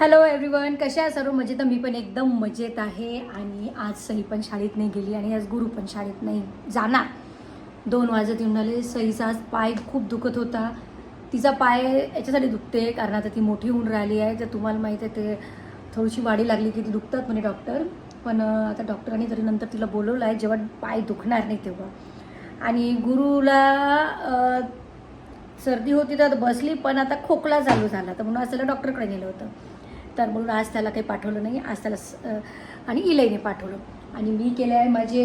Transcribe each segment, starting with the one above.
Hello everyone कशा आहे सर्व? मजेत? मी पण एकदम मजेत आहे आणि आज सई पण शाळेत नाही गेली आणि आज गुरु पण शाळेत नाही जाणार. दोन वाजत येऊन आले सईचा आज पाय खूप दुखत होता. तिचा पाय याच्यासाठी दुखते कारण आता ती मोठी होऊन राहिली आहे. तर तुम्हाला माहीत आहे ते थोडीशी वाढी लागली की ती दुखतात म्हणे डॉक्टर पण आता डॉक्टरांनी तरी नंतर तिला बोलवलं आहे. जेव्हा पाय दुखणार नाही तेव्हा. आणि गुरुला सर्दी होती तर बसली पण आता खोकला चालू झाला. तर म्हणून असं डॉक्टरकडे नेलं होतं. तर म्हणून आज त्याला काही पाठवलं नाही आज त्याला स- आणि इलाईने पाठवलं. आणि मी केले आहे माझे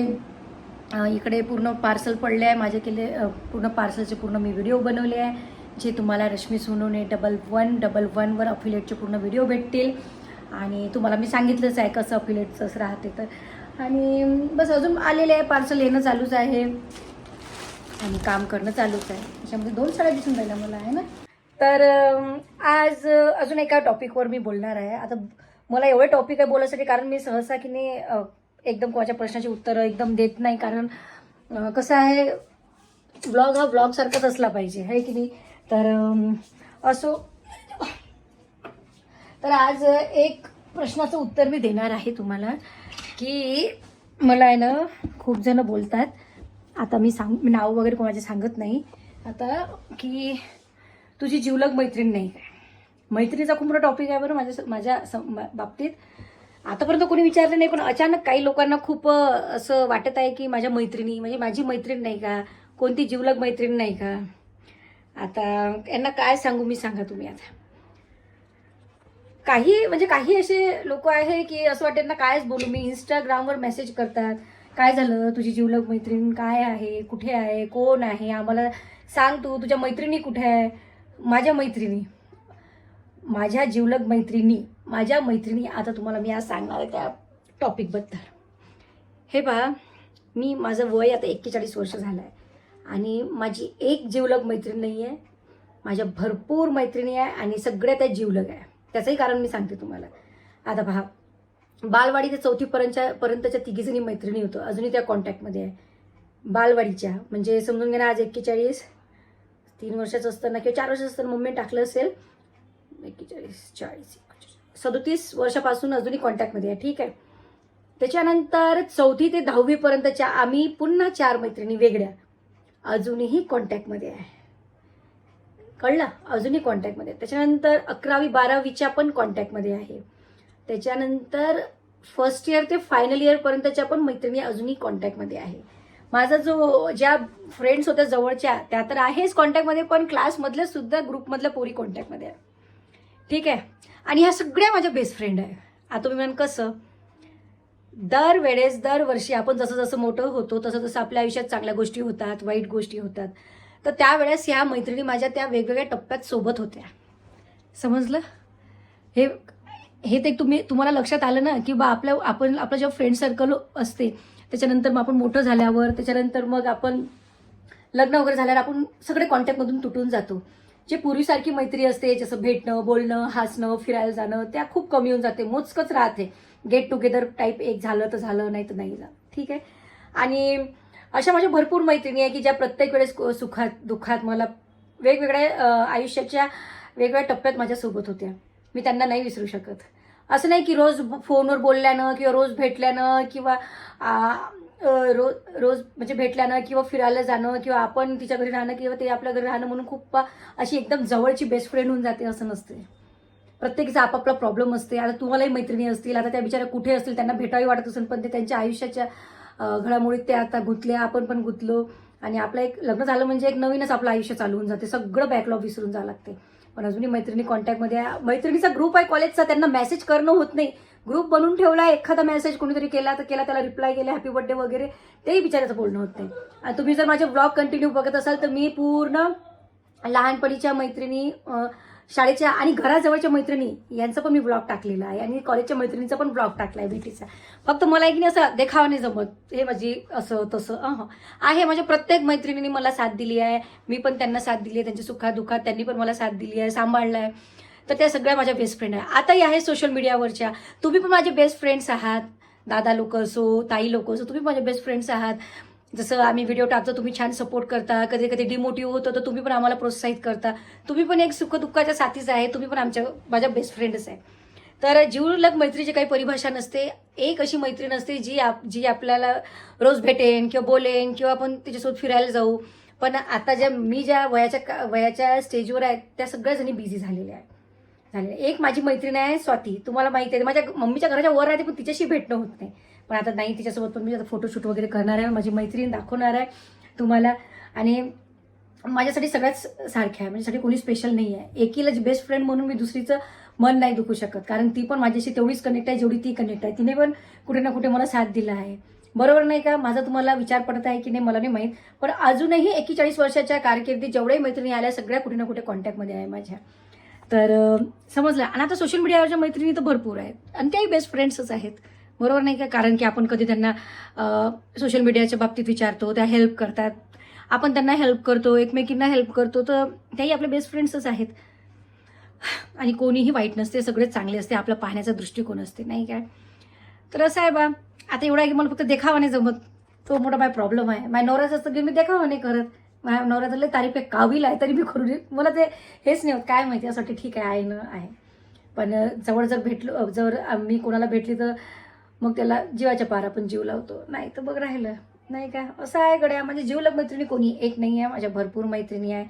इकडे पूर्ण पार्सल पडले आहे माझे केले पूर्ण पार्सलचे पूर्ण मी व्हिडिओ बनवले आहे जे तुम्हाला Rashmi Sonawane double one double वनवर अफिलेटचे पूर्ण व्हिडिओ भेटतील. आणि तुम्हाला मी सांगितलंच आहे कसं अफिलेटचंच राहते तर. आणि बस अजून आलेले आहे पार्सल येणं चालूच आहे. आणि काम करणं चालूच आहे. त्याच्यामध्ये दोन साड्या दिसून राहिल्या मला आहे ना? तर आज अजून एका टॉपिकवर मी बोलणार आहे. आता मला एवढे टॉपिक आहे बोलायसाठी कारण मी सहसा की नाही एकदम कोणाच्या प्रश्नाची उत्तरं एकदम देत नाही. कारण कसं आहे ब्लॉग हा ब्लॉगसारखाच असला पाहिजे आहे की नाही? तर असो तर आज एक प्रश्नाचं उत्तर मी देणार आहे तुम्हाला की मला आहे ना खूप जण बोलतात. आता मी सांग मी नाव वगैरे कोणाचे सांगत नाही. आता की तुझी जीवलग मैत्रीण नाही. काय मैत्रिणीचा खूप मोठा टॉपिक आहे बरं माझ्या माझ्या सं- मा- बाबतीत. आतापर्यंत कोणी विचारलं नाही पण अचानक काही लोकांना खूप असं वाटत आहे की माझ्या मैत्रिणी म्हणजे माझी मैत्रीण नाही का? कोणती जीवलग मैत्रीण नाही का? आता यांना काय सांगू मी सांगा तुम्ही आता. काही म्हणजे काही असे लोक आहे की असं वाटत ना कायच बोलू मी इंस्टाग्रामवर मेसेज करतात. काय झालं? तुझी जीवलग मैत्रीण काय आहे? कुठे आहे? कोण आहे? आम्हाला सांग तू तुझ्या मैत्रिणी कुठे आहे? माझ्या मैत्रिणी माझ्या जीवलग मैत्रिणी माझ्या मैत्रिणी आता तुम्हाला मी आज सांगणार आहे त्या टॉपिकबद्दल हे पहा मी माझं वय आता एक्केचाळीस वर्ष झालं आहे आणि माझी एक जीवलग मैत्रीण नाही आहे माझ्या भरपूर मैत्रिणी आहे आणि सगळ्या त्या जीवलग आहे. त्याचंही कारण मी सांगते तुम्हाला. आता पहा बालवाडी ते चौथीपर्यंतच्या पर्यंतच्या तिघीजणी मैत्रिणी होतो. अजूनही त्या कॉन्टॅक्टमध्ये आहे. बालवाडीच्या म्हणजे समजून घ्या आज एक्केचाळीस तीन वर्षाचं असताना किंवा चार वर्षाचं असताना मम्मी टाकलं असेल. एक्केचाळीस चाळीस सदोतीस वर्षापासून अजूनही कॉन्टॅक्टमध्ये आहे ठीक आहे. त्याच्यानंतर चौथी ते दहावीपर्यंतच्या आम्ही पुन्हा चार मैत्रिणी वेगळ्या. अजूनही कॉन्टॅक्टमध्ये आहे. कळलं? अजूनही कॉन्टॅक्टमध्ये आहे. त्याच्यानंतर अकरावी बारावीच्या पण कॉन्टॅक्टमध्ये आहे. त्याच्यानंतर फर्स्ट इयर ते फायनल इयरपर्यंतच्या पण मैत्रिणी अजूनही कॉन्टॅक्टमध्ये आहे. माझा जो ज्या फ्रेंड्स होत्या जवळच्या त्या तर आहेच कॉन्टॅक्टमध्ये पण क्लासमधल्या सुद्धा ग्रुपमधल्या पोरी कॉन्टॅक्टमध्ये आहे ठीक आहे? आणि ह्या सगळ्या माझ्या बेस्ट फ्रेंड आहे आता तुम्ही म्हण कसं? दरवेळेस दरवर्षी आपण जसं जसं मोठं होतो तसं तसं आपल्या आयुष्यात चांगल्या गोष्टी होतात वाईट गोष्टी होतात. तर त्यावेळेस ह्या मैत्रिणी माझ्या त्या वेगवेगळ्या टप्प्यात सोबत होत्या. समजलं? हे हे ते तुम्ही तुम्हाला लक्षात आलं ना की बा आपल्या आपण आपलं जेव्हा फ्रेंड सर्कल असते त्याच्यानंतर मग आपण मोठं झाल्यावर त्याच्यानंतर मग आपण लग्न वगैरे झाल्यावर आपण सगळे कॉन्टॅक्टमधून तुटून जातो. जे पूर्वीसारखी मैत्री असते जसं भेटणं बोलणं हसणं फिरायला जाणं त्या खूप कमी होऊन जाते. मोजकंच राहते. गेट टुगेदर टाईप एक झालं तर झालं नाही तर नाही झालं. ठीक आहे? आणि अशा माझ्या भरपूर मैत्रिणी आहे की ज्या प्रत्येक वेळेस सुखात दुःखात मला वेगवेगळ्या आयुष्याच्या वेगवेगळ्या टप्प्यात माझ्यासोबत होत्या. मी त्यांना नाही विसरू शकत. असं नाही की रोज फोनवर बोलल्यानं किंवा रोज भेटल्यानं किंवा रोज रोज म्हणजे भेटल्यानं किंवा फिरायला जाणं किंवा आपण तिच्या घरी राहणं किंवा ते आपल्या घरी राहणं म्हणून खूप अशी एकदम जवळची बेस्ट फ्रेंड होऊन जाते असं नसते. प्रत्येकीचा आपापला प्रॉब्लेम असते. आता तुम्हालाही मैत्रिणी असतील आता त्या बिचाऱ्या कुठे असतील त्यांना भेटावी वाटत असेल पण ते त्यांच्या आयुष्याच्या घडामोडीत ते आता गुंतल्या आपण पण गुंतलो. आणि आपलं एक लग्न झालं म्हणजे एक नवीनच आपलं आयुष्य चालू होऊन जाते. सगळं बॅकलॉग विसरून जावं लागते. पण अजूनही मैत्रिणी कॉन्टॅक्टमध्ये मैत्रिणीचा ग्रुप आहे कॉलेजचा त्यांना मेसेज करणं होत नाही. ग्रुप बनवून ठेवला एखादा मेसेज कोणीतरी केला तर केला त्याला रिप्लाय केला हॅपी बर्थडे वगैरे तेही बिचाराचं बोलणं होत नाही. आणि तुम्ही जर माझे ब्लॉग कंटिन्यू बघत असाल तर मी पूर्ण लहानपणीच्या मैत्रिणी शाळेच्या आणि घराजवळच्या मैत्रिणी यांचं पण मी ब्लॉग टाकलेला आहे. आणि कॉलेजच्या मैत्रिणीचा पण ब्लॉग टाकला आहे भेटीचा फक्त मला एक नाही असं देखावा नाही जमत. हे माझी असं तसं आहे माझ्या प्रत्येक मैत्रिणीने मला साथ दिली आहे. मी पण त्यांना साथ दिली आहे. त्यांच्या सुखात दुःखात त्यांनी पण मला साथ दिली आहे सांभाळला आहे तर त्या सगळ्या माझ्या बेस्ट फ्रेंड आहे आताही आहे सोशल मीडियावरच्या तुम्ही पण माझे बेस्ट फ्रेंड्स आहात. दादा लोक असो ताई लोक असो तुम्ही माझे बेस्ट फ्रेंड्स आहात. जसं आम्ही व्हिडिओ टाकतो तुम्ही छान सपोर्ट करता. कधी कधी डिमोटिव्ह होतो तर तुम्ही पण आम्हाला प्रोत्साहित करता. तुम्ही पण एक सुखदुःखाच्या साथीच आहे. तुम्ही पण आमच्या माझ्या बेस्ट फ्रेंडच आहे. तर जीवलग मैत्रीची काही परिभाषा नसते. एक अशी मैत्रीण असते जी आप जी आपल्याला रोज भेटेन किंवा बोलेन किंवा आपण तिच्यासोबत फिरायला जाऊ. पण आता ज्या मी ज्या वयाच्या का- वयाच्या स्टेजवर आहेत त्या सगळ्या जणी बिझी झालेल्या आहेत. झालेल्या. एक माझी मैत्रीण आहे स्वाती. तुम्हाला माहिती आहे माझ्या मम्मीच्या घराच्या वर राहते पण तिच्याशी भेटणं होत नाही. पण आता नाही तिच्यासोबत पण मी आता फोटोशूट वगैरे करणार आहे माझी मैत्रीण दाखवणार आहे तुम्हाला. आणि माझ्यासाठी सगळ्याच सारख्या आहे माझ्यासाठी कोणी स्पेशल नाही आहे. एकीला बेस्ट फ्रेंड म्हणून मी दुसरीचं मन नाही दुखू शकत कारण ती पण माझ्याशी तेवढीच कनेक्ट आहे जेवढी ती कनेक्ट आहे. तिने पण कुठे ना कुठे मला साथ दिला आहे. बरोबर नाही का? माझा तुम्हाला विचार पडत आहे की नाही मला नाही माहीत. पण अजूनही एकेचाळीस वर्षाच्या कारकिर्दीत जेवढ्याही मैत्रिणी आल्या सगळ्या कुठे ना कुठे कॉन्टॅक्टमध्ये आहे माझ्या. तर समजलं. आणि आता सोशल मीडियावरच्या मैत्रिणी तर भरपूर आहेत. आणि त्याही बेस्ट फ्रेंड्सच आहेत. बरोबर नाही का? कारण की आपण कधी त्यांना सोशल मीडियाच्या बाबतीत विचारतो त्या हेल्प करतात. आपण त्यांना हेल्प करतो एकमेकींना हेल्प करतो तर त्याही आपले बेस्ट फ्रेंड्सच आहेत. आणि कोणीही वाईट नसते सगळे चांगले असते आपला पाहण्याचा दृष्टिकोन असते नाही काय तर असं आहे बा. आता एवढं आहे की मला फक्त देखावा नाही जमत. तो मोठा माय प्रॉब्लेम आहे. माझ्या नवऱ्याचं असतं की मी देखावा नाही करत. माझ्या नवऱ्याचं लय तारीफ आहे कावील आहे तरी मी करू दे मला ते हेच नाही होत. काय माहिती यासाठी ठीक आहे आहे ना आहे. पण जवळ जर भेटलो जर मी कोणाला भेटली तर मग त्याला जीवाच्या पार आपण जीव लावतो. नाही तर बघ राहिलं. नाही का? असं आहे गड्या. म्हणजे जीवलग मैत्रिणी कोणी एक नाही आहे. माझ्या भरपूर मैत्रिणी आहे.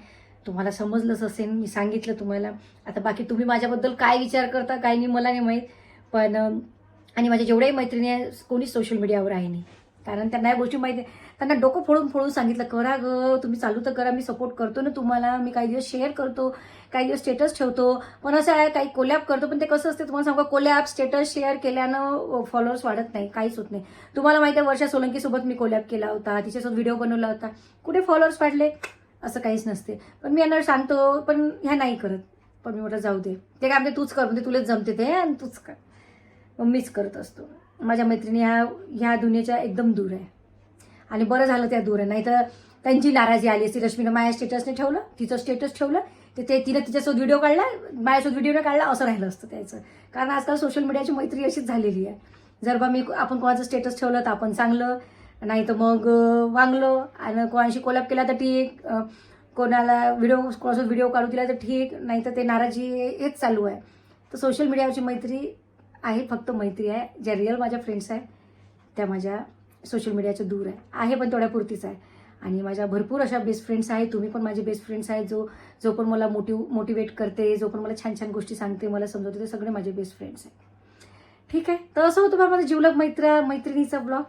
तुम्हाला समजलंच असेल. मी सांगितलं तुम्हाला. आता बाकी तुम्ही माझ्याबद्दल काय विचार करता काय नाही मला नाही माहीत. पण आणि माझ्या जेवढ्याही मैत्रिणी आहे कोणीच सोशल मीडियावर आहे नाही. कारण त्यांना या गोष्टी माहिती आहे. त्यांना डोकं फोडून फोडून सांगितलं करा ग तुम्ही चालू तर करा मी सपोर्ट करतो ना तुम्हाला मी काही दिवस शेअर करतो काही दिवस स्टेटस ठेवतो. पण असं आहे काही कोलॅप करतो पण ते कसं असते तुम्हाला सांगा कोलॅप स्टेटस शेअर केल्यानं फॉलोअर्स वाढत नाही काहीच होत नाही. तुम्हाला माहिती आहे वर्षा सोलंकीसोबत मी कोलॅप केला होता तिच्यासोबत व्हिडिओ बनवला होता. कुठे फॉलोअर्स वाढले? असं काहीच नसते. पण मी यांना सांगतो पण ह्या नाही करत. पण मी म्हटलं जाऊ दे. ते काय म्हणते तूच कर म्हणजे तुलाच जमते ते आणि तूच कर. मग मीच करत असतो. माझ्या मैत्रिणी ह्या ह्या दुनियाच्या एकदम दूर आहे. आणि बरं झालं त्या दूर आहे. नाही तर त्यांची नाराजी आली असती. रश्मीनं माझ्या स्टेटसने ठेवलं तिचं स्टेटस ठेवलं. तर ते तिनं तिच्यासोबत व्हिडिओ काढला माझ्यासोबत व्हिडिओ काढला असं राहिलं असतं त्याचं. कारण आजकाल सोशल मीडियाची मैत्री अशीच झालेली आहे. जर बा मी आपण कोणाचं स्टेटस ठेवलं तर आपण चांगलं नाही तर मग वांगलं. आणि कोणाशी कोलॅप केला तर ठीक. कोणाला व्हिडिओ कोणासोबत व्हिडिओ काढू दिला तर ठीक. नाही तर ते नाराजी हेच चालू आहे. तर सोशल मीडियावरची मैत्री आहे फक्त मैत्री आहे. ज्या रिअल माझ्या फ्रेंड्स आहे त्या माझ्या सोशल मीडियाच्या दूर आहे. आहे पण तेवढ्यापुरतीच आहे. आणि माझ्या भरपूर अशा बेस्ट फ्रेंड्स आहेत. तुम्ही पण माझे बेस्ट फ्रेंड्स आहेत. जो जो पण मला मोटिव मोटिवेट करते जो पण मला छान छान गोष्टी सांगते मला समजवते ते सगळे माझे बेस्ट फ्रेंड्स आहेत. ठीक आहे? तर असं होतं बा माझा जिवलग मैत्र मैत्रिणीचा ब्लॉग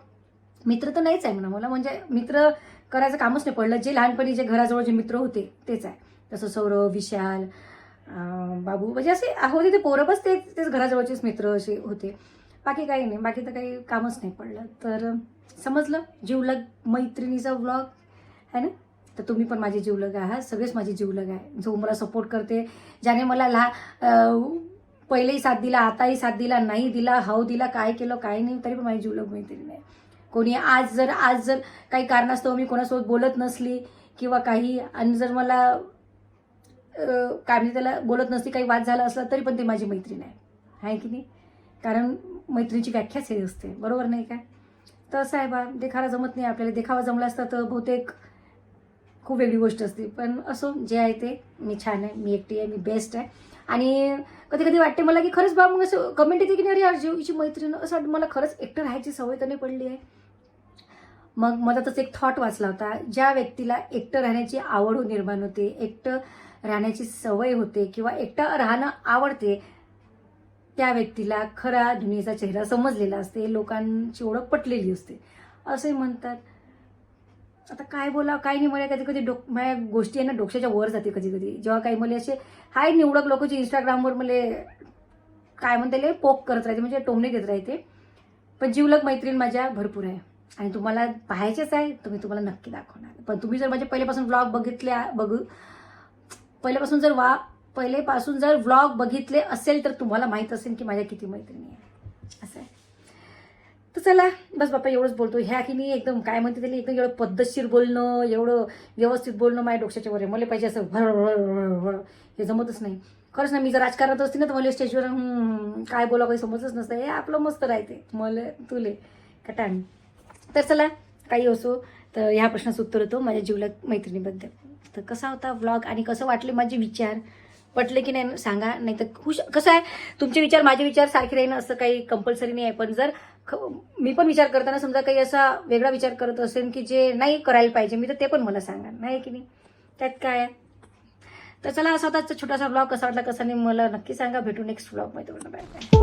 मित्र तर नाहीच आहे म्हणा. मला म्हणजे मित्र करायचं कामच नाही पडलं. जे लहानपणी जे घराजवळ जे मित्र होते तेच आहे. तसं सौरव विशाल बाबू म्हणजे असे होते ते पोरं बस ते तेच घराजवळचेच मित्र असे होते. बाकी काही नाही बाकी तर काही कामच नाही पडलं. तर समजलं जीवलग मैत्रिणीचा व्लॉग है ना? तर तुम्ही पण माझे जीवलग आहात सगळेच माझे जीवलग आहे. जो मला सपोर्ट करते ज्याने मला लहा पहिलेही साथ दिला आताही साथ दिला नाही दिला हाव दिला काय केलं काय नाही तरी पण माझी जीवलग मैत्रीण आहे. कोणी आज जर आज जर काही कारणास्तव मी कोणासोबत बोलत नसली किंवा काही आणि जर मला काय म्हणजे त्याला बोलत नसते काही वाद झाला असला तरी पण ते माझी मैत्रीण आहे. आहे की नाही? कारण मैत्रिणीची व्याख्याच हे असते. बरोबर नाही काय तर असं आहे बा देखावा जमत नाही. आपल्याला देखावा जमला असता तर बहुतेक खूप वेगळी गोष्ट असते. पण असो जे आहे ते. मी छान आहे. मी एकटी आहे. मी बेस्ट आहे. आणि कधी कधी वाटते मला की खरंच बा मग असं कमेंट येते की नाही? अरे यार जीवची मैत्रीण असं वाटतं मला खरंच एकटं राहायची सवय तर नाही पडली आहे. मग मधातच एक थॉट वाचला होता. ज्या व्यक्तीला एकटं राहण्याची आवड निर्माण होते एकटं राहण्याची सवय होते किंवा एकटं राहणं आवडते त्या व्यक्तीला खरा दुनियेचा चेहरा समजलेला असते लोकांची ओळख पटलेली असते. असे म्हणतात. आता काय बोला काय नाही मला कधी कधी डोक माझ्या गोष्टी आहे ना डोक्याच्या वर जाते कधी कधी जेव्हा काही मला असे हाय निवडक लोक जे इंस्टाग्रामवर मला काय म्हणते पोक करत राहते म्हणजे टोमणे देत राहते. पण जीवलक मैत्रीण माझ्या भरपूर आहे. आणि तुम्हाला पाहायचेच आहे तुम्ही तुम्हाला नक्की दाखवणार. पण तुम्ही जर माझे पहिल्यापासून ब्लॉग बघितल्या बघू पहिल्यापासून जर वा पहिलेपासून जर व्लॉग बघितले असेल तर तुम्हाला माहीत असेल की माझ्या किती मैत्रिणी आहे असं आहे. तर चला बस बाप्पा एवढंच बोलतो. ह्या की नाही एकदम काय म्हणते त्याला एकदम एवढं पद्धतशीर बोलणं एवढं व्यवस्थित बोलणं माझ्या डोक्याच्या वर मला पाहिजे असं भर हे जमतच नाही. खरंच ना मी जर राजकारणात असते ना तर मला स्टेजवर काय बोलावं काही समजच नसतं. हे आपलं मस्त राहते. मला तुले कटाण तर चला काही असो तर ह्या प्रश्नाचं उत्तर होतो माझ्या जीवला मैत्रिणीबद्दल. तर कसा होता व्लॉग आणि कसं वाटले माझे विचार? पटले की नाही सांगा नाही तर खुश कसं आहे? तुमचे विचार माझे विचार सारखे राहीनं असं काही कंपल्सरी नाही आहे. पण जर मी पण विचार करताना समजा काही असा वेगळा विचार करत असेल की जे नाही करायला पाहिजे मी तर ते पण मला सांगा. नाही की नाही? त्यात काय आहे? तर चला असा होता छोटासा ब्लॉग कसा वाटला कसा नाही मला नक्की सांगा. भेटू नेक्स्ट ब्लॉगमध्ये बाय बाय